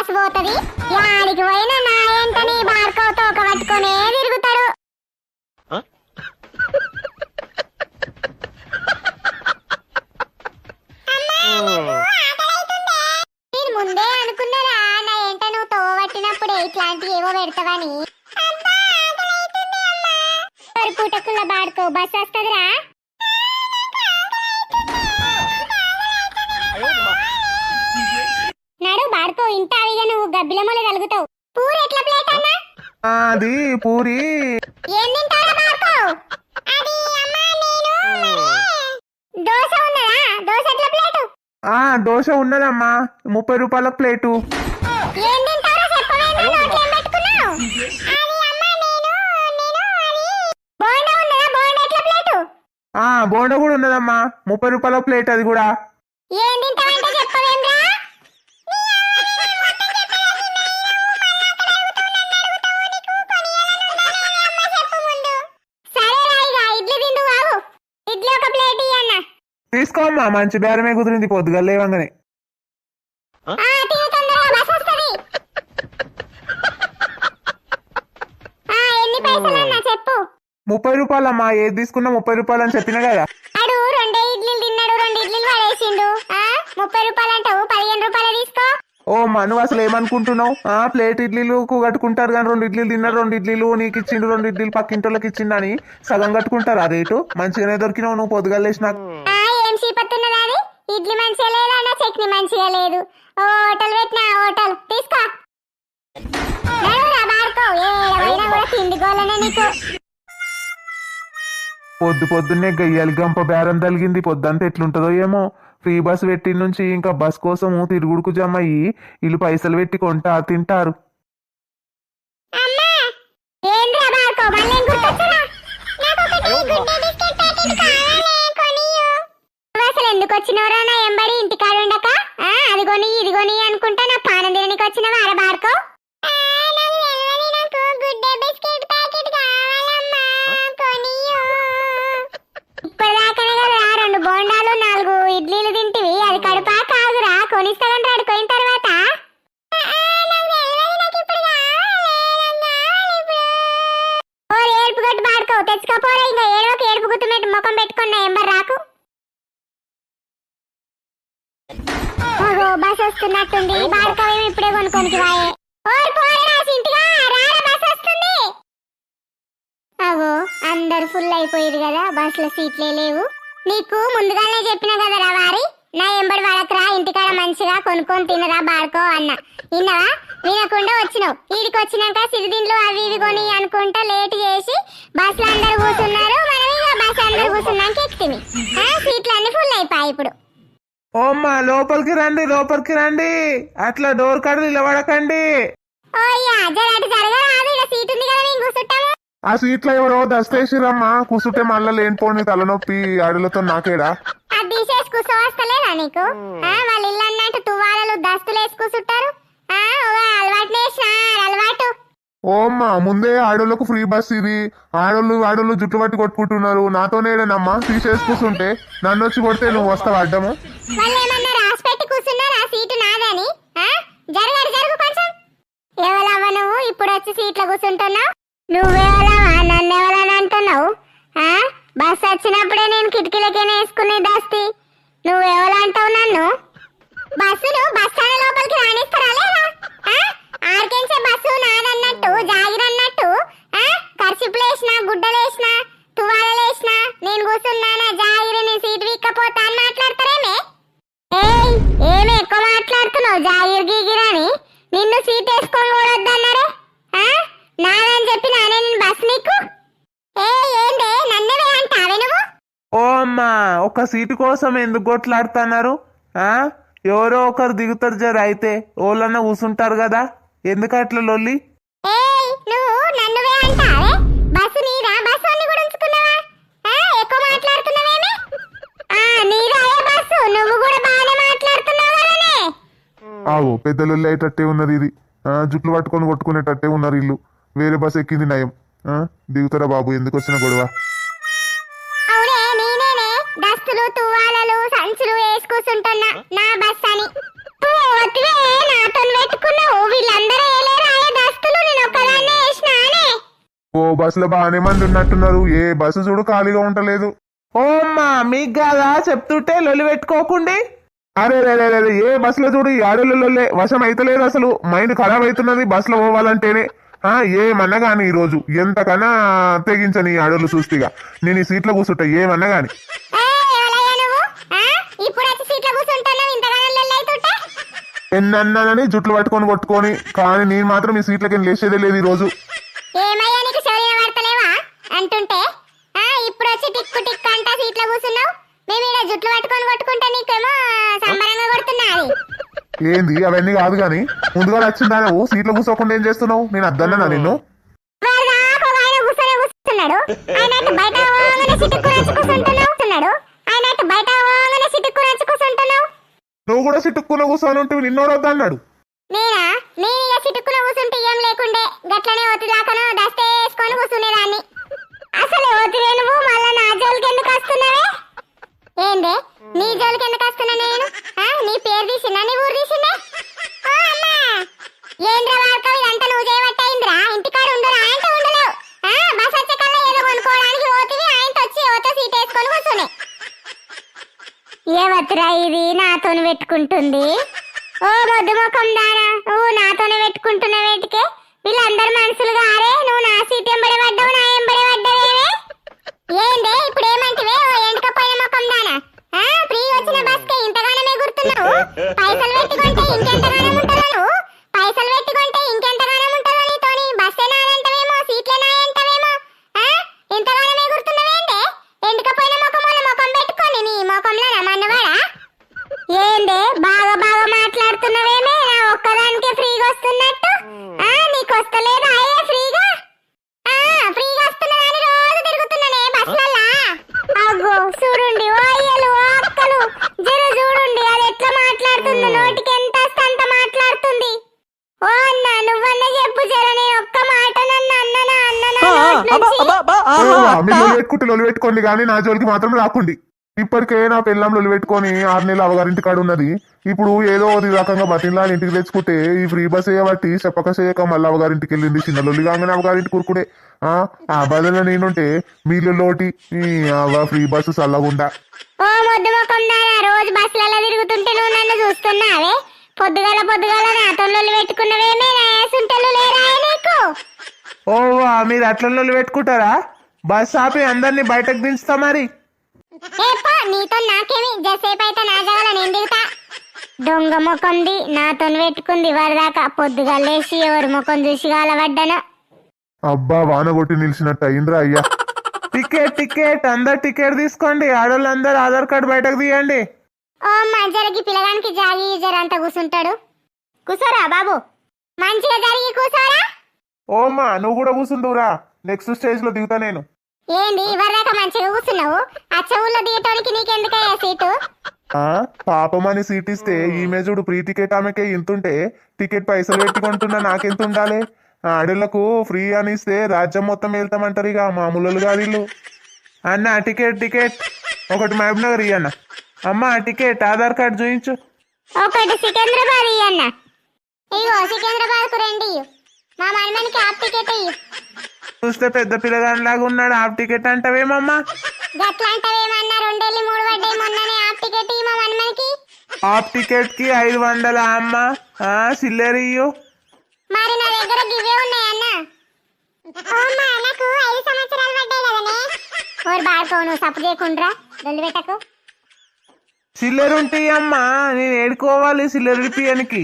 Bus పోతది? యాడికి పోయినా నా ఎంటని బార్కోతో ఒక పట్టుకొనే తిరుగుతాడు. నేను ముందే అనుకున్నారా నా ఎంట నువ్వు తోవట్టినప్పుడే ఇట్లాంటివి ఏవో పెడతావని. పూటకుల బాడుకో బస్ వస్తుందిరా. నడు బాడుకో ఇంత అవిగా నువ్వు గబ్బిలమ్మలు కలుగుతావు. పూరి ఎట్లా ప్లేట్ అన్నా? అది పూరి. ఏం బాడుకో? అది అమ్మా నేను దోశ ఉన్నదా? దోశ ఎట్లా ప్లేటు ఆ దోశ ఉన్నదమ్మా. ముప్పై రూపాయల ప్లేటు ఏం నోట్లో ఏం పెట్టుకున్నావు? అది అమ్మా నేను నేను అది. బోండా ఉన్నదా? బోండా ఎట్లా ప్లేటు ఆ బోండా కూడా ఉన్నదమ్మా. ముప్పై రూపాయల ప్లేట్ అది కూడా. ఏం చెప్పవేంద్రా సరేరా ఇక ఇడ్లీ తిందు బాబు ఇడ్లీ ఒక ప్లేట్ ఇయ్యన్న తీసుకోమ్మా మంచి బేరమే కుదిరింది పొద్దుగా లేవంగానే. ముప్పై రూపాయలమ్మా ఏది తీసుకున్నా ముప్పై రూపాయలు అని చెప్పిన కదా. అడు రెండే ఇడ్లీలు తిన్నాడు రెండు ఇడ్లీలు పడేసిండు. ఆ, ముప్పై రూపాయలు అంటావు పదిహేను రూపాయలు తీసుకో. ఓ మా నువ్వు అసలు ఏమనుకుంటున్నావు? ఆ ప్లేట్ ఇడ్లీలు కట్టుకుంటారు కానీ రెండు ఇడ్లీలు తిన్నారు రెండు ఇడ్లీలు నీకు ఇచ్చిండు రెండు ఇడ్లీలు పక్కింటోళ్ళకి ఇచ్చిండు అని సగం కట్టుకుంటారు ఆ రేటు? మంచిగానే దొరికినావు నువ్వు పొద్దుగా లేచి నాకు ఆ, ఏం చీపత్తున్నది అది ఇడ్లీ మంచిగా లేదన్నా చట్నీ మంచిగా లేదు. ఓ హోటల్ పెట్టినా హోటల్. తీసుకో. పొద్దు పొద్దున్నే గయ్యాలి గంప బేరం తలిగింది. పొద్దంతా ఎట్లుంటుందో ఏమో. ఫ్రీ బస్ పెట్టి నుంచి ఇంకా బస్ కోసం తిరుగుడుకు జమ అయ్యి వీళ్ళు పైసలు పెట్టి కొంటా తింటారు. అమ్మా! ఏంద్రా బాడుకో మళ్ళీ ఏం గుర్తొచ్చరా నాకు ఒకటి గుడ్డే బిస్కెట్ ప్యాకెట్ కావాలి. కొనియు నువ్వు అసలు ఎందుకు వచ్చినవరా నా ఎంబడి ఇంటికాడ ఉండక ఆ, అది కొని ఇది కొని అనుకుంటా నా పానం తిననికి వచ్చినవా అర బాడుకో ఇప్పటిదాకానే కదా రెండు బోండాలు నాలుగు ఇడ్లీలు తింటివి. అది కడుపా కాదురా కొనిస్తాగని రాడు పోయిన తర్వాత ఏడుపు గట్టు తెచ్చుకోపోరా ఇంకా ఏడవకి ఏడుపు గుర్తుమెట్టు ముఖం పెట్టుకున్న ఎంబర్ రాకు. ఓహో బస్ వస్తున్నట్టుంది. బాడుకోవేమో ఇప్పుడే కొనుక్కోనికి రాయే. ఓయ్ పోరా సింటిగా. రారా బస్ వస్తుంది. అగో అందరు ఫుల్ అయిపోయారు కదా. బస్సులో సీట్లే లేవు. నీకు ముందుగానే చెప్పిన కదరా వారి. నా ఎంబడి వాళ్ళకరా ఇంటికాడ మంచిగా కొనుక్కొని తినరా బాడుకో అన్న. విన్నావా? వినకుండా వచ్చినావు. ఈడికి వచ్చినాక సిరిదిండ్లు అవి ఇవి కొని అనుకుంటా లేట్ చేసి బస్సులో అందరు కూర్చున్నారు. మనం ఇక బస్ అందరు కూర్చున్నాక ఎక్కితిమి. ఆ, సీట్లు అన్ని ఫుల్ అయిపోయాయి ఇప్పుడు. ఓ అమ్మా లోపలికి రండి లోపలికి రండి. అట్లా డోర్ కాడ నిలబడకండి. ఆ సీట్లో ఎవరో దస్తేసిరమ్మా కూర్చుంటే మళ్ళీ లేనిపోని తలనొప్పి అడులతో నాకేడా? అది తీసేసి కూర్చోవస్తలేదా నీకు? ఆ, వాళ్ళ ఇల్లు అన్నట్టు తువ్వాలలు దస్తులు వేసి ఆ, ఓ అలవాటు వేసిన అలవాటు ఓమ్మా అమ్మా ముందే ఆడోళ్ళకు ఫ్రీ బస్ ఇది. ఆడోళ్ళు ఆడోళ్ళు జుట్టు పట్టి కొట్టుకుంటున్నారు. నాతోనేనమ్మా తీసేసి కూర్చుంటే. నన్ను వచ్చి కొడితే నువ్వు వస్తావు అడ్డము? వాళ్ళు ఏమన్నా పెట్టి కూర్చున్నారు? ఆ సీటు నాదని. ఆ, జరగడు జరుగు కొంచెం ఎవలవ్వ నువ్వు? ఇప్పుడు వచ్చి సీట్లో కూర్చుంటున్నావు? నువ్వెవలవా నన్ను ఎవలని అంటున్నావు? ఆ, బస్ వచ్చినప్పుడే నేను కిటికీలకేనే వేసుకునే దస్తి? నువ్వెవలంటావు నన్ను? బస్సును బస్ స్టాండ్ లోపలికి రాణిస్తారా లేదా? ఆర్కెన్సే బస్సు నాదన్నట్టు జాగిరన్నట్టు ఆ? గుడ్డలేసిన తువాలలేసిన నేను కూర్చున్నానా జాగిరి నీ సీట్ వీక్కపోతా అని మాట్లాడతారేమే? ఏయ్ ఏమి ఎక్కువ మాట్లాడుతున్నావు జాగిర్ గీగిరని నిన్ను సీట్ వేసుకొని కూడొద్దన్నారే ఆ? నాదని చెప్పి నానే నేను బస్ నీకు? ఏ ఏందే? నన్నవే అంటావే నువ్వు? ఓ అమ్మా ఒక సీటు కోసం ఎందుకు కొట్లాడుతున్నారు? ఆ? ఎవరో ఒకరు దిగుతారు జర అయితే ఓళ్ళన్నా కూసుంటారు కదా? ఎందుకు అట్లా లొల్లి? Bus bus bus? ఆవో పెద్ద లొల్లి అయ్యేటట్టే ఉన్నది ఇది. జుట్లు పట్టుకొని కొట్టుకునేటట్టే ఉన్నారు ఇల్లు. వేరే బస్ ఎక్కింది నయం. ఆ, దిగుతారా బాబు ఎందుకు వచ్చిన గొడవ? సంచులు వేసుకూసుంటున్నా నా బస్ అని. ఓ బస్సులో బాగానే మంది ఉన్నట్టున్నారు. ఏ బస్సు చూడు ఖాళీగా ఉండలేదు. ఓ అమ్మా మీకు కాదా చెప్తుంటే లొలి పెట్టుకోకుండి. అరే రే రే రే ఏ బస్సులో చూడు ఈ ఆడోళ్ళే వశం అయితలేదు అసలు. మైండ్ ఖరాబ్ అవుతున్నది బస్సులో పోవాలంటేనే. ఆ ఏమన్నా గాని ఈ రోజు ఎంతకన్నా తెగించని ఈ ఆడోళ్ళు చూస్తేగా నేను ఈ సీట్లో కూర్చుంటా ఏమన్నా లొల్లైతుంటే ఎన్నన్నానని జుట్లు పట్టుకొని కొట్టుకొని. కానీ నేను మాత్రం ఈ సీట్లకి లేచేదే లేదు ఈ రోజు ఏమయ్యా నీకు శరీరం పడతలేవా అంటుంటే ఆ ఇప్పుడు వచ్చి టిక్కు టిక్కు అంటా సీట్లో కూర్చున్నావు మేము ఈడ జుట్లు పట్టుకొని కొట్టుకుంటే నీకేమో సంబరంగా కొడుతున్నది ఏంది అవన్నీ కాదు గాని ముందుగా వచ్చిందా నువ్వు సీట్లో కూర్చోకుండా ఏం చేస్తున్నావు? నేను అద్దన్నా నిన్ను? కూర్చున్నాడు. ఆయన అటు బయట పోగానే ఆయన అటు పోగానే కూర్చుంటున్నావు. నువ్వు కూడా సిట్టుక్కున్న కూర్చొని ఉంటే నిన్నోడు వద్దన్నాడు నేనా? నేను ఇక సిటుక్కున కూర్చుంటే ఏం లేకుండే. గట్లనే ఒత్తిదాకను వేసుకొని కూర్చునేదాన్ని. అసలు ఒత్తిడే నువ్వు మళ్ళా నా జోలికి ఎందుకు వస్తున్నావే ఏందే నీ జోలికి ఎందుకు వస్తున్నా నేను? ఆ, నీ పేరు తీసినా నీ ఊరు తీసినా ఓ అమ్మా! ఏంద్ర వాడకం? ఇదంతా నువ్వు చేయబట్టయిందిరా ఇంటికాడ ఉండరా ఆయనతో ఉండలేవు ఆ, బస్ వచ్చే కల్లా ఏదో కొనుక్కోవడానికి పోతివి ఆయనతో వచ్చి ఓతో సీట్ వేసుకొని కూర్చునే. ఏవత్రా ఇది? నాతోని పెట్టుకుంటుంది. ఓ మొద్దు ముఖం దారా. నువ్వు నాతోనే పెట్టుకుంటున్న వేటికే. వీళ్ళందరు మనుషులు గారే. నువ్వు నా సీట్ ఎంబడి పడ్డావు నా ఎంబడి పడ్డావేమే? ఏందే ఇప్పుడు పెట్టుకుంటే పెట్టుకోండి కానీ నా జోలికి మాత్రం రాకుండి. ఇప్పటికే నా పిల్లం లొల్లి పెట్టుకొని ఆరు నెలలు అవగారింటి కాడ ఉన్నది. ఇప్పుడు ఏదో ఒక రకంగా బతిలా ఇంటికి తెచ్చుకుంటే ఈ ఫ్రీ బస్ చేయబట్టి చెప్పక చేయక మళ్ళీ అవగారింటికి వెళ్ళింది. చిన్న లొల్లి కాగానే అవగారింటి కూరుకుడే. ఆ బదులు నేనుంటే మీళ్ళు లోటి ఫ్రీ బస్సు చల్లగుండా. రోజు బస్సులలో తిరుగుతుంటే నువ్వు నన్ను చూస్తున్నావే? పొద్దుగల పొద్దుగల నాతో లొల్లి పెట్టుకున్నవేమే నా లేరా నీకు? ఓ మీరు అట్లా లొల్లి పెట్టుకుంటారా? బస్ ఆపి అందరినీ బయటకు దించుతా మరి. ఏప్పా నీతో నాకేమి? జసేపు అయితే నా జగల నేను దిగుతా. దొంగ ముఖంది నాతో పెట్టుకుంది వరదాకా పొద్దుగా లేచి ఎవరి ముఖం చూసి గాలబడ్డాను. అబ్బా వాన కొట్టి నిలిచినట్టు అయిందిరా అయ్యా. టికెట్ టికెట్ అందరు టికెట్ తీసుకోండి. ఆడోళ్ళందరూ ఆధార్ కార్డు బయటకు తీయండి. ఓ మంజరకి పిల్లగానికి జాగి జరంతా కూసుంటాడు. కూసోరా బాబు. మంచిగా జరిగి కూసోరా. ఓమ్మా నువ్వు కూడా కూర్చుందువురా నెక్స్ట్ స్టేజ్లో దిగుతా నేను. ఏంది ఇవరిదాకా మంచిగా కూర్చున్నావు అచ్చ ఊళ్ళో దిగటానికి నీకెందుకయ్యా సీటు? ఆ పాపమని సీట్ ఇస్తే ఈమె చూడు ప్రీ టికెట్ ఆమెకే ఇంతుంటే టికెట్ పైసలు పెట్టుకుంటున్నా నాకెంత ఉండాలి ఆడోళ్ళకు ఫ్రీ అని ఇస్తే రాజ్యం మొత్తం వెళ్తామంటారు ఇక మామూలు కాదు వీళ్ళు. అన్న టికెట్ టికెట్. ఒకటి మహబూబ్ నగర్ ఇయ్యన్న అమ్మ టికెట్ ఆధార్ కార్డు చూయించు. ఒకటి సికింద్రాబాద్ ఇయ్యన్న. ఇగో సికింద్రాబాద్కు రెండు మా మనమనికి హాఫ్ టికెట్ ఇయ్యు. చూస్తే పెద్ద పిల్లగానిలాగా ఉన్నాడు హాఫ్ టికెట్ అంటావేమమ్మా? గట్లాంటవేమన్నా రెండేళ్ళు మూడు పడ్డాయి మొన్ననే హాఫ్ టికెట్ ఇయ్యి మా మనమనికి హాఫ్ టికెట్కి ఐదు వందల అమ్మ. ఆ, చిల్లర ఇయ్యు. మరి నా దగ్గర గివే ఉన్నాయన్న. నాకు ఐదు సంవత్సరాలు పడ్డాయి కదనే. ఓరు బాడుకో నువ్వు సప్పు చేయకుండా దొల్లి పెట్టకు. చిల్లర ఉంటాయి అమ్మా నేను ఏడుకోవాలి చిల్లర ఇప్పియనికి